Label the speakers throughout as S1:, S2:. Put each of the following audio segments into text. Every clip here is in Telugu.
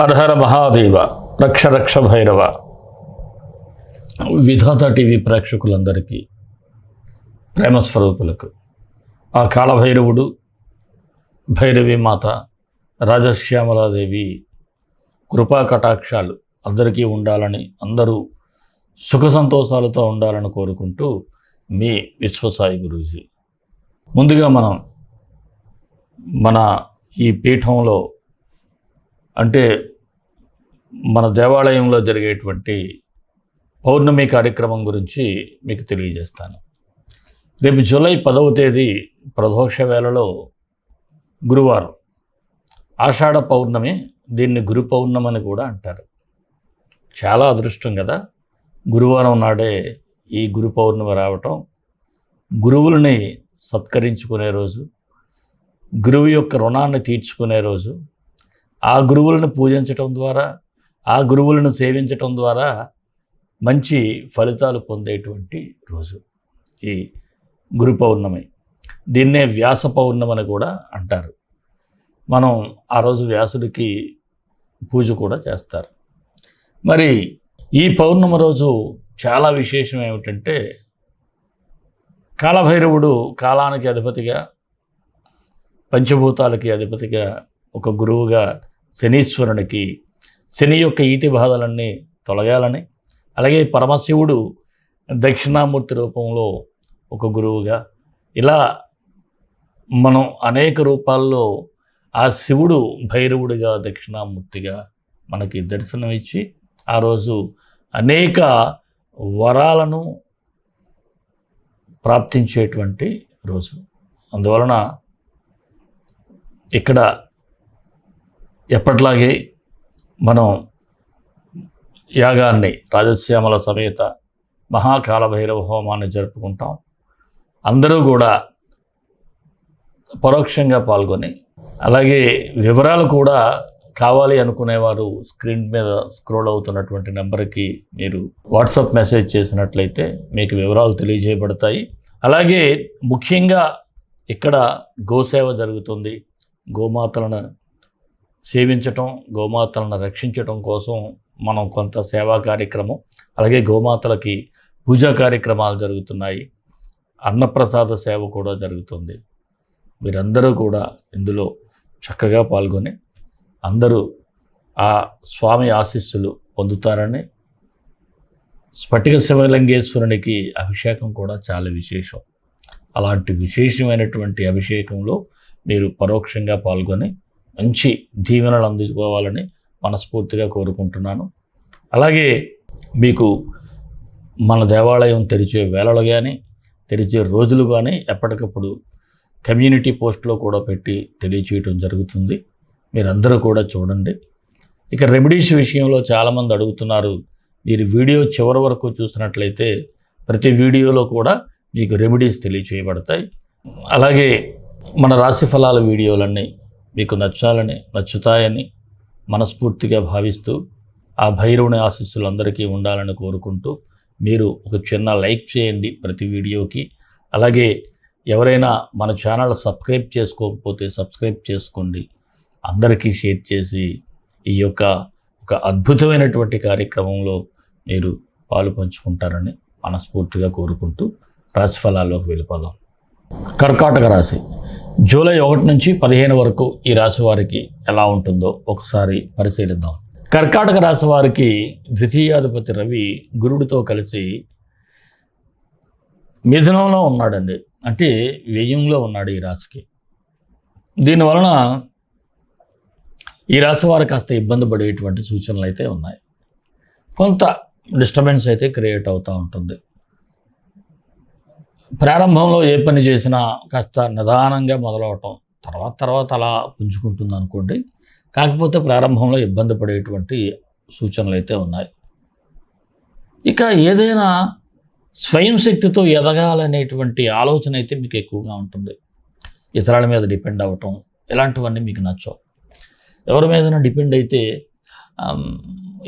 S1: అర్హర మహాదేవ రక్ష రక్ష భైరవ. విధాత టీవీ ప్రేక్షకులందరికీ ప్రేమస్వరూపులకు ఆ కాళభైరవుడు భైరవి మాత రాజశ్యామలాదేవి కృపా కటాక్షాలు అందరికీ ఉండాలని అందరూ సుఖ సంతోషాలతో ఉండాలని కోరుకుంటూ మీ విశ్వసాయి గురూజీ. ముందుగా మనం మన ఈ పీఠంలో అంటే మన దేవాలయంలో జరిగేటువంటి పౌర్ణమి కార్యక్రమం గురించి మీకు తెలియజేస్తాను. రేపు జూలై పదవ తేదీ ప్రదోక్ష వేళలో గురువారం ఆషాఢ పౌర్ణమి దీన్ని గురు పౌర్ణమి అని కూడా అంటారు. చాలా అదృష్టం కదా! గురువారం నాడే ఈ గురు పౌర్ణమి రావటం గురువులని సత్కరించుకునే రోజు గురువు యొక్క రుణాన్ని తీర్చుకునే రోజు ఆ గురువులను పూజించటం ద్వారా ఆ గురువులను సేవించటం ద్వారా మంచి ఫలితాలు పొందేటువంటి రోజు ఈ గురు పౌర్ణమి. దీన్నే వ్యాస పౌర్ణమని కూడా అంటారు. మనం ఆ రోజు వ్యాసుడికి పూజ కూడా చేస్తారు. మరి ఈ పౌర్ణమి రోజు చాలా విశేషం ఏమిటంటే కాలభైరవుడు కాలానికి అధిపతిగా పంచభూతాలకి అధిపతిగా ఒక గురువుగా శనీశ్వరునికి శని యొక్క ఈతి బాధలన్నీ తొలగాలని అలాగే పరమశివుడు దక్షిణామూర్తి రూపంలో ఒక గురువుగా ఇలా మనం అనేక రూపాల్లో ఆ శివుడు భైరవుడిగా దక్షిణామూర్తిగా మనకి దర్శనమిచ్చి ఆ రోజు అనేక వరాలను ప్రాప్తించేటువంటి రోజు. అందువలన ఇక్కడ ఎప్పట్లాగే మనం యాగాన్ని రాజశ్యామల సమేత మహాకాల భైరవ హోమాన్ని జరుపుకుంటాం. అందరూ కూడా పరోక్షంగా పాల్గొని అలాగే వివరాలు కూడా కావాలి అనుకునేవారు స్క్రీన్ మీద స్క్రోల్ అవుతున్నటువంటి నెంబర్కి మీరు వాట్సాప్ మెసేజ్ చేసినట్లయితే మీకు వివరాలు తెలియజేయబడతాయి. అలాగే ముఖ్యంగా ఇక్కడ గోసేవ జరుగుతుంది. గోమాతలను సేవించటం గోమాతలను రక్షించటం కోసం మనం కొంత సేవా కార్యక్రమం అలాగే గోమాతలకి పూజా కార్యక్రమాలు జరుగుతున్నాయి. అన్నప్రసాద సేవ కూడా జరుగుతుంది. మీరందరూ కూడా ఇందులో చక్కగా పాల్గొని అందరూ ఆ స్వామి ఆశీస్సులు పొందుతారని స్ఫటిక శివలింగేశ్వరునికి అభిషేకం కూడా చాలా విశేషం. అలాంటి విశేషమైనటువంటి అభిషేకంలో మీరు పరోక్షంగా పాల్గొని మంచి దీవెనలు అందుకోవాలని మనస్ఫూర్తిగా కోరుకుంటున్నాను. అలాగే మీకు మన దేవాలయం తెరిచే వేళలు కానీ తెరిచే రోజులు కానీ ఎప్పటికప్పుడు కమ్యూనిటీ పోస్ట్లో కూడా పెట్టి తెలియచేయటం జరుగుతుంది. మీరందరూ కూడా చూడండి. ఇక రెమెడీస్ విషయంలో చాలామంది అడుగుతున్నారు మీరు వీడియో చివరి వరకు చూసినట్లయితే ప్రతి వీడియోలో కూడా మీకు రెమెడీస్ తెలియచేయబడతాయి. అలాగే మన రాశి ఫలాల వీడియోలన్నీ మీకు నచ్చాలని నచ్చుతాయని మనస్ఫూర్తిగా భావిస్తూ ఆ భైరవుని ఆశీస్సులు అందరికీ ఉండాలని కోరుకుంటూ మీరు ఒక చిన్న లైక్ చేయండి ప్రతి వీడియోకి. అలాగే ఎవరైనా మన ఛానల్ సబ్స్క్రైబ్ చేసుకోకపోతే సబ్స్క్రైబ్ చేసుకోండి. అందరికీ షేర్ చేసి ఈ యొక్క ఒక అద్భుతమైనటువంటి కార్యక్రమంలో మీరు పాలు పంచుకుంటారని మనస్ఫూర్తిగా కోరుకుంటూ రాశిఫలాల్లోకి వెళ్ళిపోదాం. కర్కాటక రాశి. జూలై ఒకటి నుంచి పదిహేను వరకు ఈ రాశి వారికి ఎలా ఉంటుందో ఒకసారి పరిశీలిద్దాం. కర్కాటక రాశి వారికి ద్వితీయాధిపతి రవి గురుడితో కలిసి మిథునంలో ఉన్నాడండి. అంటే వ్యయంలో ఉన్నాడు ఈ రాశికి. దీనివలన ఈ రాశి వారు కాస్త ఇబ్బంది పడేటువంటి సూచనలు అయితే ఉన్నాయి. కొంత డిస్టర్బెన్స్ అయితే క్రియేట్ అవుతూ ఉంటుంది. ప్రారంభంలో ఏ పని చేసినా కాస్త నిదానంగా మొదలవటం తర్వాత తర్వాత అలా పుంజుకుంటుంది అనుకోండి కాకపోతే ప్రారంభంలో ఇబ్బంది పడేటువంటి సూచనలు అయితే ఉన్నాయి. ఇక ఏదైనా స్వయం శక్తితో ఎదగాలనేటువంటి ఆలోచన అయితే మీకు ఎక్కువగా ఉంటుంది. ఇతరుల మీద డిపెండ్ అవ్వటం ఇలాంటివన్నీ మీకు నచ్చవు. ఎవరి మీదైనా డిపెండ్ అయితే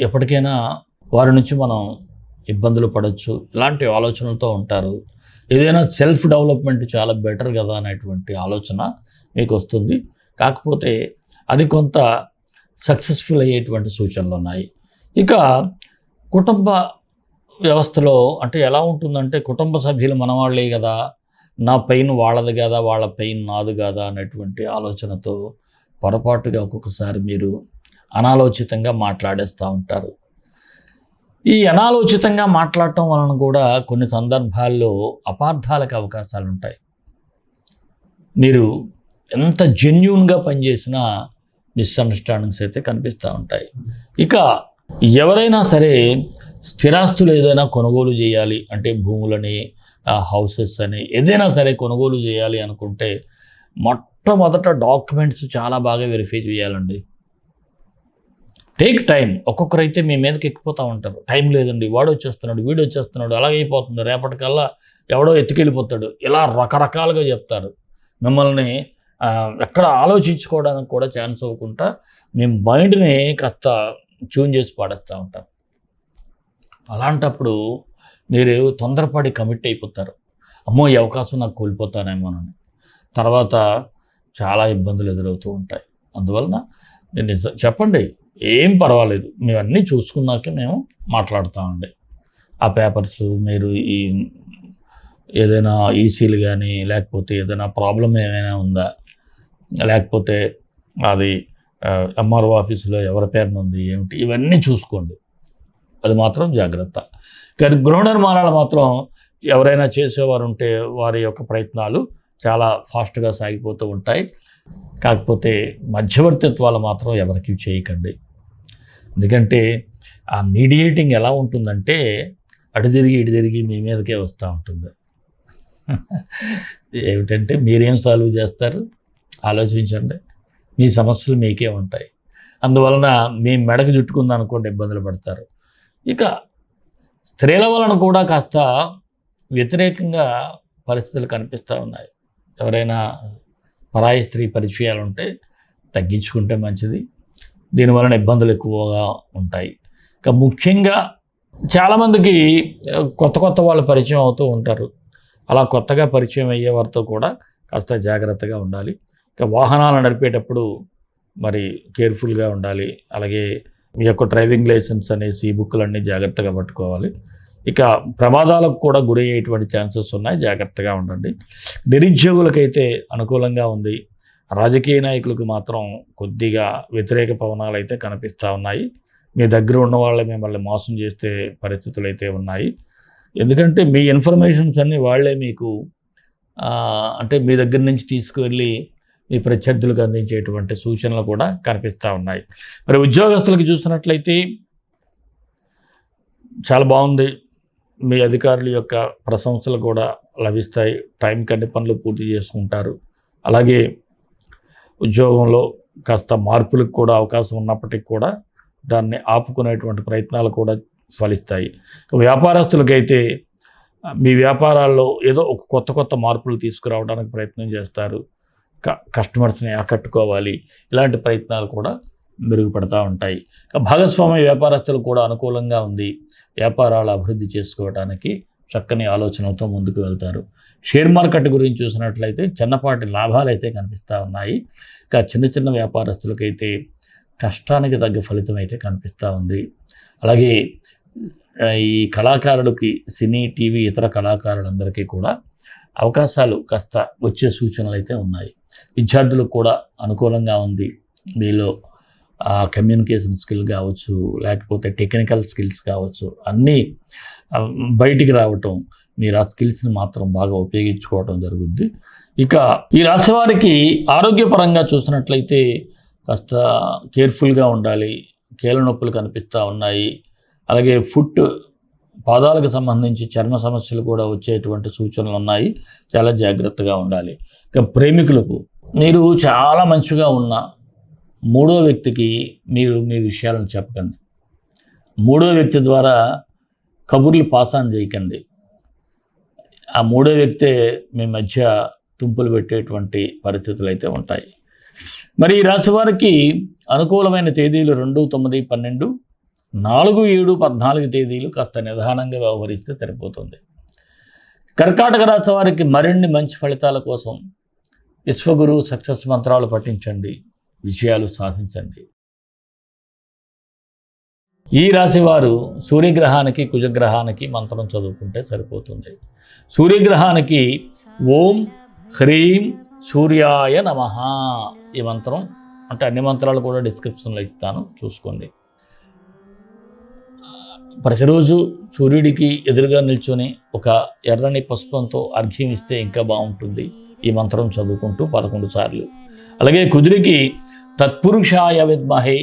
S1: ఎప్పటికైనా వారి నుంచి మనం ఇబ్బందులు పడవచ్చు ఇలాంటి ఆలోచనలతో ఉంటారు. ఏదైనా సెల్ఫ్ డెవలప్మెంట్ చాలా బెటర్ కదా అనేటువంటి ఆలోచన మీకు వస్తుంది కాకపోతే అది కొంత సక్సెస్ఫుల్ అయ్యేటువంటి సూచనలు ఉన్నాయి. ఇక కుటుంబ వ్యవస్థలో అంటే ఎలా ఉంటుందంటే కుటుంబ సభ్యులు మనవాళ్ళే కదా నా పెయిన్ వాళ్ళది కదా వాళ్ళ పెయిన్ నాది కదా అనేటువంటి ఆలోచనతో పొరపాటుగా ఒక్కొక్కసారి మీరు అనాలోచితంగా మాట్లాడేస్తూ ఉంటారు. ఈ అనాలోచితంగా మాట్లాడటం వలన కూడా కొన్ని సందర్భాల్లో అపార్థాలకు అవకాశాలు ఉంటాయి. మీరు ఎంత జెన్యున్గా పనిచేసినా మిస్అండర్స్టాండింగ్స్ అయితే కనిపిస్తూ ఉంటాయి. ఇక ఎవరైనా సరే స్థిరాస్తులు ఏదైనా కొనుగోలు చేయాలి అంటే భూములని హౌసెస్ అని ఏదైనా సరే కొనుగోలు చేయాలి అనుకుంటే మొట్టమొదట డాక్యుమెంట్స్ చాలా బాగా వెరిఫై చేయాలండి. టేక్ టైం ఒక్కొక్కరైతే మీ మీదకి ఎక్కిపోతూ ఉంటారు. టైం లేదండి. వాడు వచ్చేస్తున్నాడు వీడు వచ్చేస్తున్నాడు అలాగే అయిపోతుంది. రేపటికల్లా ఎవడో ఎత్తుకెళ్ళిపోతాడు. ఇలా రకరకాలుగా చెప్తారు. మిమ్మల్ని ఎక్కడ ఆలోచించుకోవడానికి కూడా ఛాన్స్ అవ్వకుండా మేము మైండ్ని కాస్త ట్యూన్ చేసి పాడేస్తూ ఉంటాం. అలాంటప్పుడు మీరు తొందరపడి కమిట్ అయిపోతారు. అమ్మో ఈ అవకాశం నాకు కోల్పోతానేమోనని తర్వాత చాలా ఇబ్బందులు ఎదురవుతూ ఉంటాయి. అందువలన నేను నిజ- చెప్పండి. ఏం పర్వాలేదు. మేము అన్నీ చూసుకున్నాక మేము మాట్లాడుతామండి. ఆ పేపర్స్ మీరు ఈ ఏదైనా ఈసీలు కానీ లేకపోతే ఏదైనా ప్రాబ్లం ఏమైనా ఉందా? లేకపోతే అది ఎంఆర్ఓ ఆఫీసులో ఎవరి పేరున ఉంది ఏమిటి? ఇవన్నీ చూసుకోండి. అది మాత్రం జాగ్రత్త. కానీ గృహ నిర్మాణాలు మాత్రం ఎవరైనా చేసేవారు ఉంటే వారి యొక్క ప్రయత్నాలు చాలా ఫాస్ట్గా సాగిపోతూ ఉంటాయి. కాకపోతే మధ్యవర్తిత్వాలు మాత్రం ఎవరికి చేయకండి. ఎందుకంటే ఆ మీడియేటింగ్ ఎలా ఉంటుందంటే అటు తిరిగి ఇటు తిరిగి మీ మీదకే వస్తూ ఉంటుంది. ఏమిటంటే మీరేం సాల్వ్ చేస్తారు? ఆలోచించండి. మీ సమస్యలు మీకే ఉంటాయి. అందువలన మీ మెడకు చుట్టుకుంది అనుకోండి ఇబ్బందులు పడతారు. ఇక స్త్రీల వలన కూడా కాస్త వ్యతిరేకంగా పరిస్థితులు కనిపిస్తూ ఉన్నాయి. ఎవరైనా పరాయి స్త్రీ పరిచయాలు ఉంటే తగ్గించుకుంటే మంచిది. దీనివలన ఇబ్బందులు ఎక్కువగా ఉంటాయి. ఇక ముఖ్యంగా చాలామందికి కొత్త కొత్త వాళ్ళు పరిచయం అవుతూ ఉంటారు. అలా కొత్తగా పరిచయం అయ్యే వారితో కూడా కాస్త జాగ్రత్తగా ఉండాలి. ఇక వాహనాలు నడిపేటప్పుడు మరి కేర్ఫుల్గా ఉండాలి. అలాగే మీ యొక్క డ్రైవింగ్ లైసెన్స్ అనేసి ఈ బుక్లన్నీ జాగ్రత్తగా పట్టుకోవాలి. ఇక ప్రమాదాలకు కూడా గురయ్యేటువంటి ఛాన్సెస్ ఉన్నాయి. జాగ్రత్తగా ఉండండి. నిరుద్యోగులకైతే అనుకూలంగా ఉంది. రాజకీయ నాయకులకు మాత్రం కొద్దిగా వ్యతిరేక పవనాలు అయితే కనిపిస్తూ ఉన్నాయి. మీ దగ్గర ఉన్న వాళ్ళే మిమ్మల్ని మోసం చేసే పరిస్థితులు అయితే ఉన్నాయి. ఎందుకంటే మీ ఇన్ఫర్మేషన్స్ అన్నీ వాళ్ళే మీకు అంటే మీ దగ్గర నుంచి తీసుకువెళ్ళి మీ ప్రత్యర్థులకు అందించేటువంటి సూచనలు కూడా కనిపిస్తూ ఉన్నాయి. మరి ఉద్యోగస్తులకు చూసినట్లయితే చాలా బాగుంది. మీ అధికారుల యొక్క ప్రశంసలు కూడా లభిస్తాయి. టైంకి అన్ని పనులు పూర్తి చేసుకుంటారు. అలాగే ఉద్యోగంలో కాస్త మార్పులకు కూడా అవకాశం ఉన్నప్పటికీ కూడా దాన్ని ఆపుకునేటువంటి ప్రయత్నాలు కూడా ఫలిస్తాయి. వ్యాపారస్తులకైతే మీ వ్యాపారాల్లో ఏదో ఒక కొత్త కొత్త మార్పులు తీసుకురావడానికి ప్రయత్నం చేస్తారు. క కస్టమర్స్ని ఆకట్టుకోవాలి. ఇలాంటి ప్రయత్నాలు కూడా మెరుగుపడతా ఉంటాయి. భాగస్వామ్య వ్యాపారస్తులు కూడా అనుకూలంగా ఉంది. వ్యాపారాలు అభివృద్ధి చేసుకోవడానికి చక్కని ఆలోచనతో ముందుకు వెళ్తారు. షేర్ మార్కెట్ గురించి చూసినట్లయితే చిన్నపాటి లాభాలు అయితే కనిపిస్తూ ఉన్నాయి. ఇంకా చిన్న చిన్న వ్యాపారస్తులకైతే కష్టానికి తగ్గ ఫలితం అయితే కనిపిస్తూ ఉంది. అలాగే ఈ కళాకారులకి సినీ టీవీ ఇతర కళాకారులందరికీ కూడా అవకాశాలు కాస్త వచ్చే సూచనలు అయితే ఉన్నాయి. విద్యార్థులకు కూడా అనుకూలంగా ఉంది. మీలో కమ్యూనికేషన్ స్కిల్ కావచ్చు లేకపోతే టెక్నికల్ స్కిల్స్ కావచ్చు అన్నీ బయటికి రావటం మీరు ఆ స్కిల్స్ని మాత్రం బాగా ఉపయోగించుకోవడం జరుగుద్ది. ఇక ఈ రాశి వారికి ఆరోగ్యపరంగా చూసినట్లయితే కాస్త కేర్ఫుల్గా ఉండాలి. కీళ్ళ నొప్పులు కనిపిస్తూ ఉన్నాయి. అలాగే ఫుట్ పాదాలకు సంబంధించి చర్మ సమస్యలు కూడా వచ్చేటువంటి సూచనలు ఉన్నాయి. చాలా జాగ్రత్తగా ఉండాలి. ఇక ప్రేమికులకు మీరు చాలా మంచిగా ఉన్న మూడో వ్యక్తికి మీరు మీ విషయాలను చెప్పకండి. మూడో వ్యక్తి ద్వారా కబుర్లు పాసాన్ చేయకండి. ఆ మూడో వ్యక్తే మీ మధ్య తుంపులు పెట్టేటువంటి పరిస్థితులు అయితే ఉంటాయి. మరి ఈ రాశి వారికి అనుకూలమైన తేదీలు రెండు తొమ్మిది పన్నెండు నాలుగు ఏడు పద్నాలుగు తేదీలు కాస్త నిదానంగా వ్యవహరిస్తే సరిపోతుంది. కర్కాటక రాశి వారికి మరిన్ని మంచి ఫలితాల కోసం విశ్వగురు సక్సెస్ మంత్రాలు పఠించండి. విజయాలు సాధించండి. ఈ రాశివారు సూర్యగ్రహానికి కుజగ్రహానికి మంత్రం చదువుకుంటే సరిపోతుంది. సూర్యగ్రహానికి ఓం హ్రీం సూర్యాయ నమ ఈ మంత్రం అంటే అన్ని మంత్రాలు కూడా డిస్క్రిప్షన్లో ఇస్తాను చూసుకోండి. ప్రతిరోజు సూర్యుడికి ఎదురుగా నిల్చొని ఒక ఎర్రని పుష్పంతో అర్ఘ్యం ఇస్తే ఇంకా బాగుంటుంది. ఈ మంత్రం చదువుకుంటూ పదకొండు సార్లు. అలాగే కుదిరికి తత్పురుషాయ విద్మహే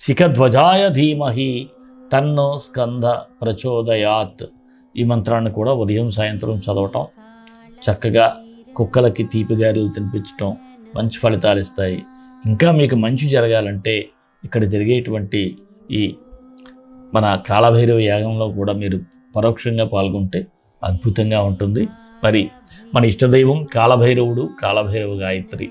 S1: శిఖధ్వజాయ ధీమహి తన్నో స్కంద ప్రచోదయాత్. ఈ మంత్రాన్ని కూడా ఉదయం సాయంత్రం చదవటం చక్కగా కుక్కలకి తీపిగారులు తినిపించటం మంచి ఫలితాలు ఇస్తాయి. ఇంకా మీకు మంచి జరగాలంటే ఇక్కడ జరిగేటువంటి ఈ మన కాళభైరవ యాగంలో కూడా మీరు పరోక్షంగా పాల్గొంటే అద్భుతంగా ఉంటుంది. మరి మన ఇష్టదైవం కాళభైరవుడు కాళభైరవ గాయత్రి.